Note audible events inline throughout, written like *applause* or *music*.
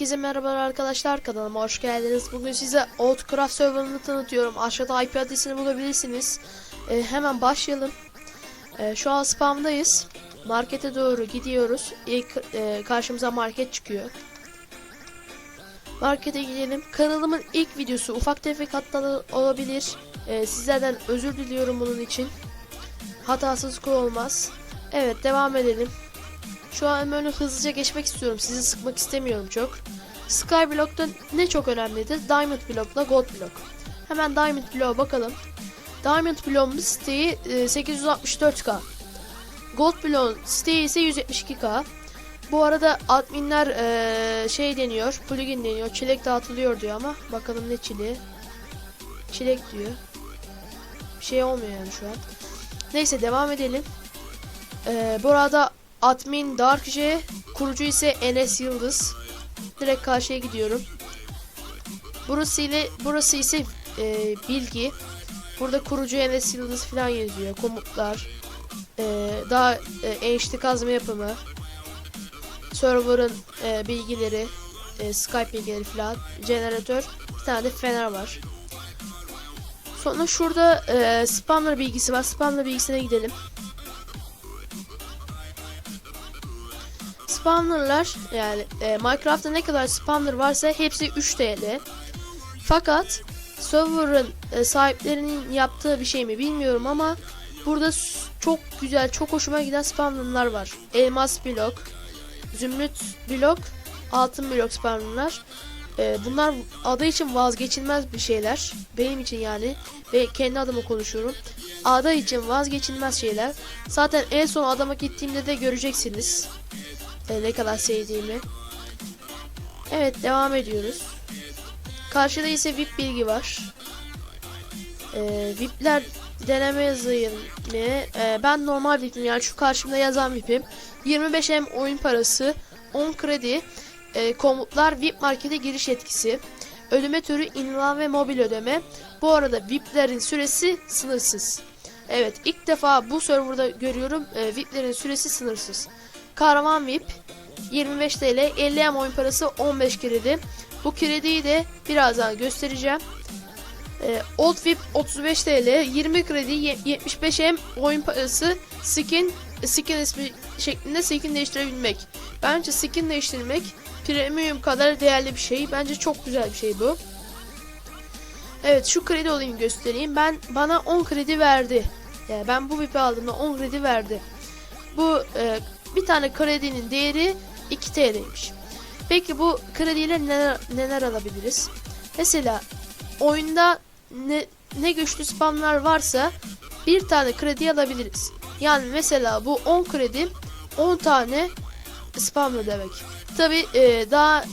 Herkese merhabalar arkadaşlar kanalıma hoş geldiniz. Bugün size Outcraft serverını tanıtıyorum. Aşağıda IP adresini bulabilirsiniz. Ee, hemen başlayalım. Ee, şu an spamdayız. Markete doğru gidiyoruz. İlk e, karşımıza market çıkıyor. Markete gidelim. Kanalımın ilk videosu ufak tefek hatalı olabilir. Ee, sizlerden özür diliyorum bunun için. Hatasız kul olmaz. Evet devam edelim. Şu an böyle hızlıca geçmek istiyorum. Sizi sıkmak istemiyorum çok. Skyblock'ta ne çok önemlidir? Diamond Block'la Gold Block. Hemen Diamond Block'a bakalım. Diamond Block'un siteyi e, 864k. Gold Block'un siteyi ise 172k. Bu arada adminler e, şey deniyor, plugin deniyor, çilek dağıtılıyor diyor ama bakalım ne çileği. Çilek diyor. Bir şey olmuyor yani şu an. Neyse devam edelim. E, burada Admin Dark J, kurucu ise Enes Yıldız. Direkt karşıya gidiyorum. Burası ile burası ise e, bilgi. Burada kurucu Enes Yıldız falan yazıyor. Komutlar. E, daha e, enişte kazma yapımı. Server'ın e, bilgileri. E, Skype bilgileri falan. Jeneratör. Bir tane de fener var. Sonra şurada e, spamlar bilgisi var. Spamlar bilgisine gidelim. Spawnerlar yani e, Minecraft'ta ne kadar spawner varsa hepsi 3 TL. Fakat server'ın e, sahiplerinin yaptığı bir şey mi bilmiyorum ama burada çok güzel, çok hoşuma giden spawnerlar var. Elmas blok, zümrüt blok, altın blok spawnerlar. E, bunlar adı için vazgeçilmez bir şeyler. Benim için yani ve kendi adıma konuşuyorum. Ada için vazgeçilmez şeyler. Zaten en son adama gittiğimde de göreceksiniz e, ne kadar sevdiğimi. Evet devam ediyoruz. Karşıda ise VIP bilgi var. E, VIP'ler deneme yazayım mı? E, ben normal VIP'im yani şu karşımda yazan VIP'im. 25M oyun parası, 10 kredi, e, komutlar VIP markete giriş etkisi. Ödeme türü inlan ve mobil ödeme. Bu arada VIP'lerin süresi sınırsız. Evet ilk defa bu serverda görüyorum e, VIP'lerin süresi sınırsız. Kahraman VIP 25 TL 50 M oyun parası 15 kredi. Bu krediyi de birazdan göstereceğim. Ee, Old VIP 35 TL 20 kredi ye- 75 M oyun parası skin skin ismi şeklinde skin değiştirebilmek. Bence skin değiştirmek premium kadar değerli bir şey. Bence çok güzel bir şey bu. Evet şu kredi olayım göstereyim. Ben bana 10 kredi verdi. Yani ben bu VIP'i aldığımda 10 kredi verdi. Bu e, bir tane kredinin değeri 2 TL'ymiş. Peki bu krediyle neler, neler alabiliriz? Mesela oyunda ne, ne güçlü spamlar varsa bir tane kredi alabiliriz. Yani mesela bu 10 kredi 10 tane spamlı demek. Tabi daha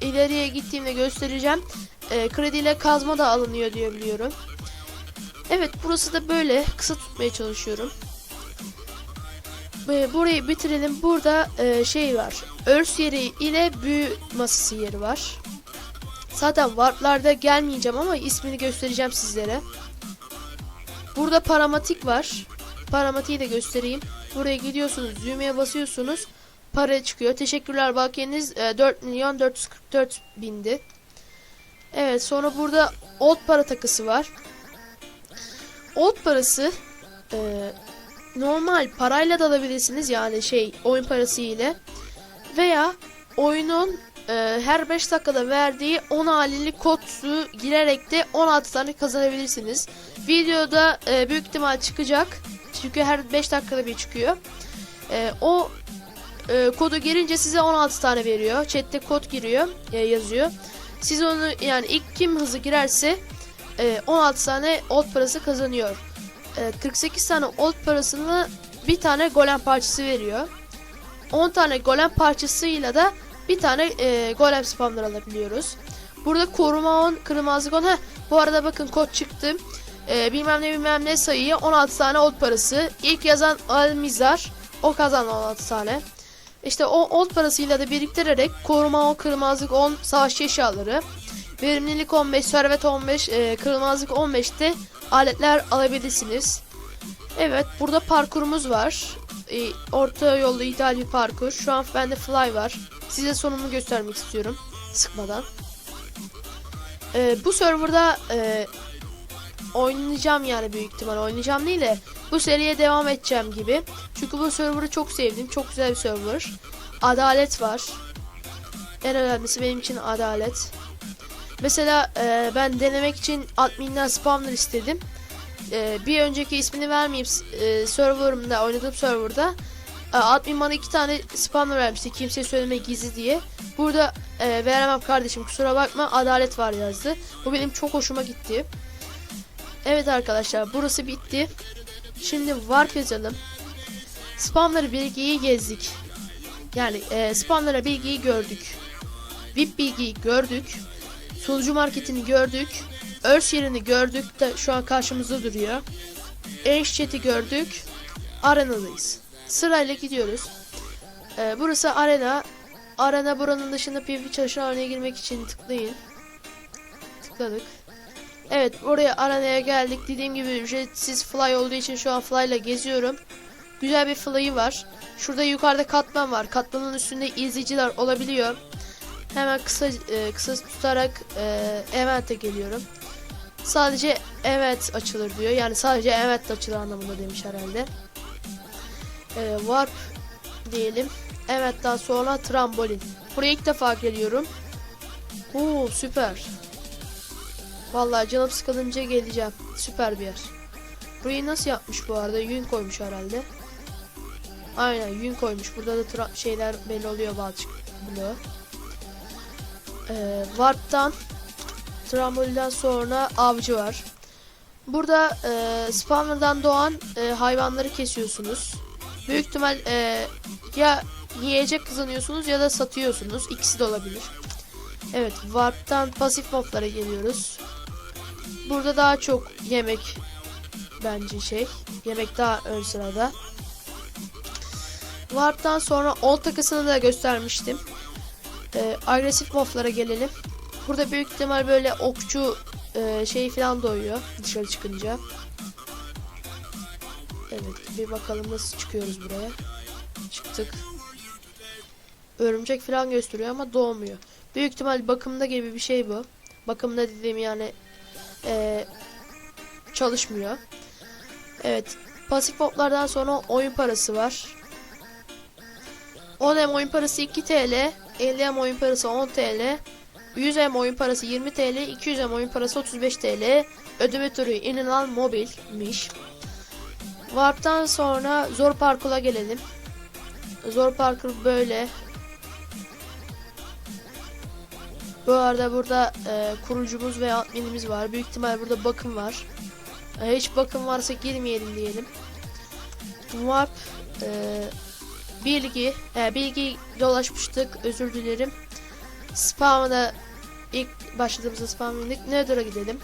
ileriye gittiğimde göstereceğim. E, krediyle kazma da alınıyor diye biliyorum. Evet burası da böyle kısa tutmaya çalışıyorum. Burayı bitirelim. Burada e, şey var. Örs yeri ile büyü masası yeri var. Zaten warplarda gelmeyeceğim ama ismini göstereceğim sizlere. Burada paramatik var. Paramatiği de göstereyim. Buraya gidiyorsunuz. Düğmeye basıyorsunuz. Para çıkıyor. Teşekkürler bakiyeniz e, 4 milyon 444 bindi. Evet sonra burada old para takısı var. Old parası e, normal parayla da alabilirsiniz yani şey oyun parası ile veya oyunun e, her 5 dakikada verdiği 10 halili kodu girerek de 16 tane kazanabilirsiniz. Videoda e, büyük ihtimal çıkacak çünkü her 5 dakikada bir çıkıyor. E, o e, kodu girince size 16 tane veriyor. Chat'te kod giriyor, e, yazıyor. Siz onu yani ilk kim hızlı girerse e, 16 tane old parası kazanıyor. E, 48 tane old parasını bir tane golem parçası veriyor. 10 tane golem parçasıyla da bir tane e, golem spamlar alabiliyoruz. Burada koruma 10, kırmızı 10. Heh, bu arada bakın kod çıktı. E, bilmem ne bilmem ne sayıyı 16 tane old parası. İlk yazan Almizar. O kazandı 16 tane. İşte o old parasıyla da biriktirerek koruma 10, kırmızılık 10, savaşçı eşyaları, verimlilik 15, servet 15, e, kırmızılık 15'te aletler alabilirsiniz. Evet burada parkurumuz var. E, orta yolda ideal bir parkur. Şu an bende fly var. Size sonunu göstermek istiyorum. sıkmadan. Ee, bu serverda e, oynayacağım yani büyük ihtimal oynayacağım değil de bu seriye devam edeceğim gibi. Çünkü bu server'ı çok sevdim. Çok güzel bir server. Adalet var. En önemlisi benim için adalet. Mesela e, ben denemek için adminden spawner istedim. E, bir önceki ismini vermeyeyim e, serverımda oynadığım serverda e, admin bana iki tane spawner vermişti kimseye söyleme gizli diye. Burada e, veremem kardeşim kusura bakma adalet var yazdı. Bu benim çok hoşuma gitti. Evet arkadaşlar burası bitti. Şimdi warp yazalım. Spamları bilgiyi gezdik. Yani e, spamlara bilgiyi gördük. VIP bilgiyi gördük. Sunucu marketini gördük. Örs yerini gördük de şu an karşımızda duruyor. Enş chat'i gördük. Arenadayız. Sırayla gidiyoruz. E, burası arena. Arena buranın dışında PvP çalışan arenaya girmek için tıklayın. Tıkladık. Evet oraya arenaya geldik. Dediğim gibi ücretsiz fly olduğu için şu an fly ile geziyorum. Güzel bir fly'ı var. Şurada yukarıda katman var. Katmanın üstünde izleyiciler olabiliyor. Hemen kısa e, kısa tutarak e, event'e geliyorum. Sadece evet açılır diyor. Yani sadece evet açılır anlamında demiş herhalde. E, warp diyelim. Evet daha sonra trambolin. Buraya ilk defa geliyorum. Oo süper. Vallahi canım sıkılınca geleceğim. Süper bir yer. Burayı nasıl yapmış bu arada? Yün koymuş herhalde. Aynen yün koymuş. Burada da şeyler belli oluyor balçık bloğu. Ee, Warp'tan Tramboliden sonra avcı var. Burada e, spawner'dan doğan e, hayvanları kesiyorsunuz. Büyük ihtimal e, ya yiyecek kazanıyorsunuz ya da satıyorsunuz. İkisi de olabilir. Evet, Warp'tan pasif moblara geliyoruz. Burada daha çok yemek bence şey. Yemek daha ön sırada. Warp'tan sonra ol takısını da göstermiştim. Ee, agresif moblara gelelim. Burada büyük ihtimal böyle okçu e, şey falan doyuyor dışarı çıkınca. Evet bir bakalım nasıl çıkıyoruz buraya. Çıktık. Örümcek falan gösteriyor ama doğmuyor. Büyük ihtimal bakımda gibi bir şey bu. Bakımda dediğim yani e, çalışmıyor. Evet. Pasif poplardan sonra oyun parası var. 10 M oyun parası 2 TL, 50 M oyun parası 10 TL, 100 M oyun parası 20 TL, 200 M oyun parası 35 TL. Ödeme türü inilan mobilmiş. Warp'tan sonra zor parkura gelelim. Zor parkur böyle. Bu arada burada e, kurucumuz ve adminimiz var. Büyük ihtimal burada bakım var. E, hiç bakım varsa girmeyelim diyelim. Warp e, bilgi e, bilgi dolaşmıştık. Özür dilerim. Spam'da ilk başladığımızda spam indik. Nether'a gidelim.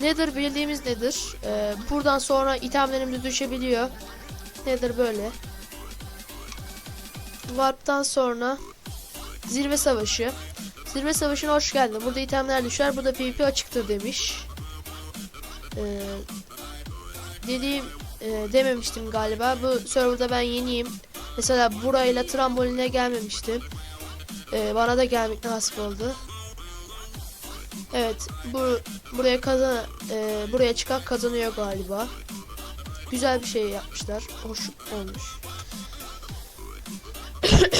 Nether bildiğimiz nedir? E, buradan sonra itemlerimiz düşebiliyor. Nether böyle. Warp'tan sonra Zirve Savaşı. Zirve Savaşı'na hoş geldin. Burada itemler düşer. Burada PvP açıktır demiş. Ee, dediğim e, dememiştim galiba. Bu serverda ben yeniyim. Mesela burayla tramboline gelmemiştim. Ee, bana da gelmek nasip oldu. Evet, bu buraya kazan e, buraya çıkan kazanıyor galiba. Güzel bir şey yapmışlar. Hoş olmuş. *coughs*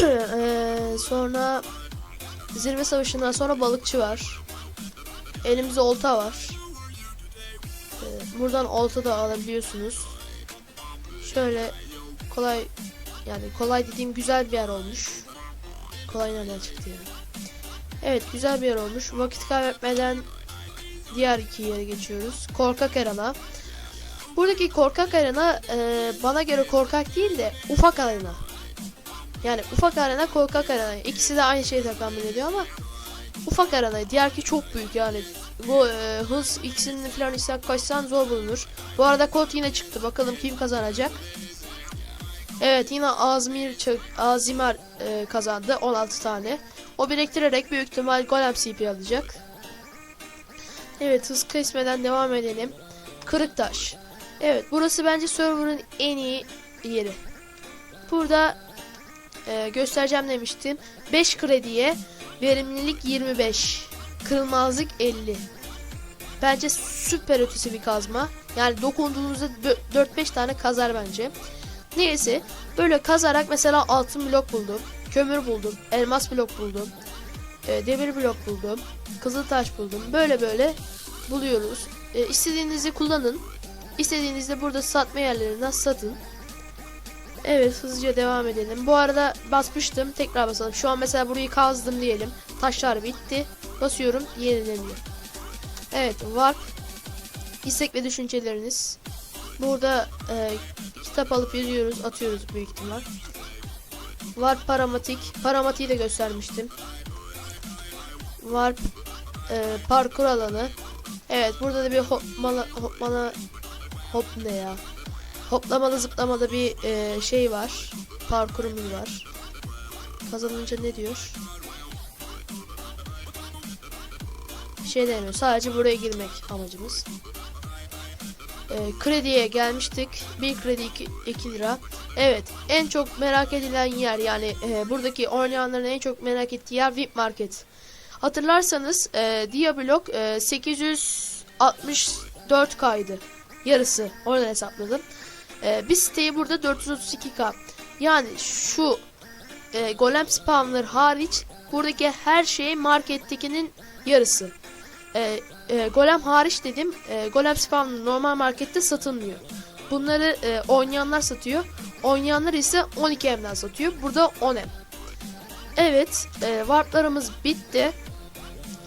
Ee, sonra Zirve Savaşı'ndan sonra balıkçı var. Elimizde olta var. Ee, buradan olta da alabiliyorsunuz. Şöyle kolay yani kolay dediğim güzel bir yer olmuş. Kolay nereden çıktı yani. Evet güzel bir yer olmuş. Vakit kaybetmeden diğer iki yere geçiyoruz. Korkak Arena. Buradaki korkak arena e, bana göre korkak değil de ufak arena. Yani ufak arena korkak arena. İkisi de aynı şeyi tekamül ediyor ama ufak arena. Diğerki çok büyük yani. Bu e, hız ikisini falan istek kaçsan zor bulunur. Bu arada kod yine çıktı. Bakalım kim kazanacak. Evet yine Azmir Çö- Azimar e, kazandı 16 tane. O biriktirerek büyük ihtimal Golem CP alacak. Evet hız kesmeden devam edelim. Kırıktaş. Evet burası bence server'ın en iyi yeri. Burada e, göstereceğim demiştim. 5 krediye Verimlilik 25. Kırılmazlık 50. Bence süper ötesi bir kazma. Yani dokunduğunuzda dö- 4-5 tane kazar bence. Neyse böyle kazarak mesela altın blok buldum. Kömür buldum. Elmas blok buldum. e, demir blok buldum. Kızıl taş buldum. Böyle böyle buluyoruz. E, istediğinizi kullanın. İstediğinizde burada satma yerlerinden satın. Evet hızlıca devam edelim. Bu arada basmıştım. Tekrar basalım. Şu an mesela burayı kazdım diyelim. Taşlar bitti. Basıyorum. Yenileniyor. Evet warp. İstek ve düşünceleriniz. Burada e, kitap alıp yazıyoruz. Atıyoruz büyük ihtimal. Warp paramatik. Paramatiği de göstermiştim. Warp e, parkur alanı. Evet burada da bir hopmala hopmala hop ne ya? Hoplamalı zıplamalı bir e, şey var. Parkurumuz var. Kazanınca ne diyor? Bir şey demiyor. Sadece buraya girmek amacımız. E, krediye gelmiştik. Bir kredi 2 lira. Evet. En çok merak edilen yer yani e, buradaki oynayanların en çok merak ettiği yer VIP Market. Hatırlarsanız e, Diablok e, 864 kaydı. Yarısı. Oradan hesapladım. E, bir siteyi burada 432k. Yani şu e, golem spawner hariç buradaki her şey markettekinin yarısı. E, e, golem hariç dedim. E, golem spawner normal markette satılmıyor. Bunları e, oynayanlar satıyor. Oynayanlar ise 12M'den satıyor. Burada 10M. Evet, e, warplarımız bitti.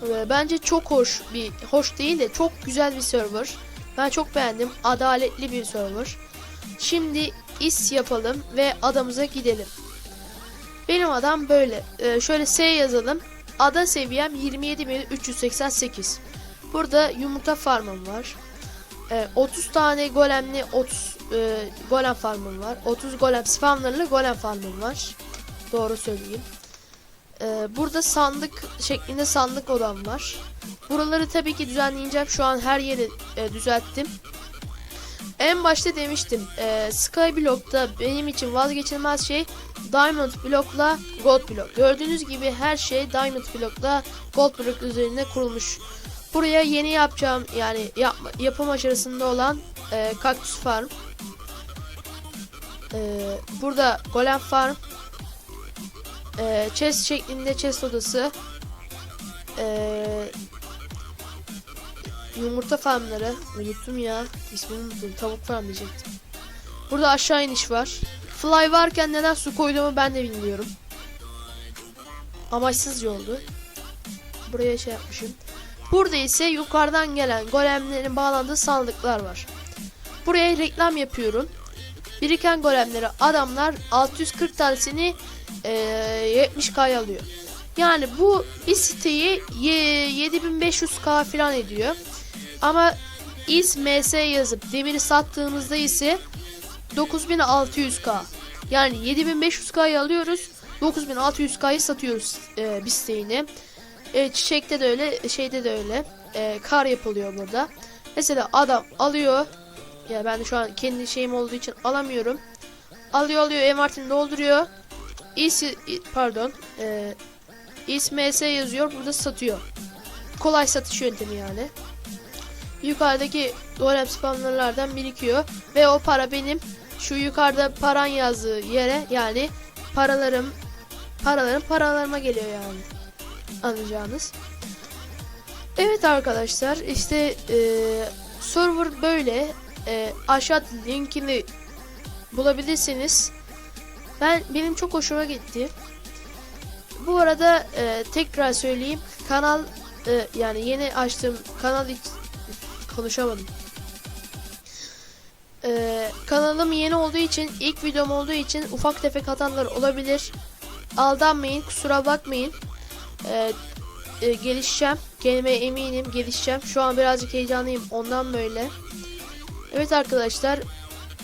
E, bence çok hoş bir, hoş değil de çok güzel bir server. Ben çok beğendim. Adaletli bir server. Şimdi is yapalım ve adamıza gidelim. Benim adam böyle. E, şöyle S yazalım. Ada seviyem 27388. Burada yumurta farmım var. E, 30 tane golemli 30 e, golem farmım var. 30 golem spawnerlı golem farmım var. Doğru söyleyeyim. E, burada sandık şeklinde sandık odam var. Buraları tabii ki düzenleyeceğim. Şu an her yeri e, düzelttim. En başta demiştim. E, Skyblock'ta benim için vazgeçilmez şey Diamond blokla Gold blok. Gördüğünüz gibi her şey Diamond blokla Gold blok üzerine kurulmuş. Buraya yeni yapacağım yani yapma, yapım aşamasında olan e, kaktüs farm. E, burada golem farm. E, chest şeklinde chest odası. E, yumurta farmları. Unuttum ya. İsmini unuttum. Tavuk farm diyecektim. Burada aşağı iniş var. Fly varken neden su koyduğumu ben de bilmiyorum. Amaçsızca oldu. Buraya şey yapmışım. Burada ise yukarıdan gelen golemlerin bağlandığı sandıklar var. Buraya reklam yapıyorum. Biriken golemleri adamlar 640 tanesini e, 70k alıyor. Yani bu bir siteyi 7500k falan ediyor. Ama is ms yazıp demiri sattığımızda ise 9600k. Yani 7500k'yı alıyoruz. 9600k'yı satıyoruz e, bir siteyini. E, çiçekte de öyle, şeyde de öyle. E, kar yapılıyor burada. Mesela adam alıyor. Ya ben şu an kendi şeyim olduğu için alamıyorum. Alıyor alıyor envanterini dolduruyor. İsi pardon. E, İSMS yazıyor burada satıyor. Kolay satış yöntemi yani. Yukarıdaki golem spawnerlardan birikiyor ve o para benim şu yukarıda paran yazdığı yere yani paralarım paralarım paralarıma geliyor yani anlayacağınız. Evet arkadaşlar işte e, server böyle e, aşağı linkini bulabilirsiniz. Ben benim çok hoşuma gitti. Bu arada e, tekrar söyleyeyim kanal e, yani yeni açtığım kanal konuşamadım. E, kanalım yeni olduğu için ilk videom olduğu için ufak tefek hatalar olabilir. Aldanmayın kusura bakmayın. E, e, gelişeceğim. Kendime eminim gelişeceğim. Şu an birazcık heyecanlıyım ondan böyle. Evet arkadaşlar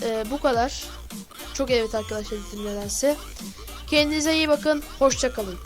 e, bu kadar. Çok evet arkadaşlar dedim nedense. Kendinize iyi bakın. Hoşçakalın.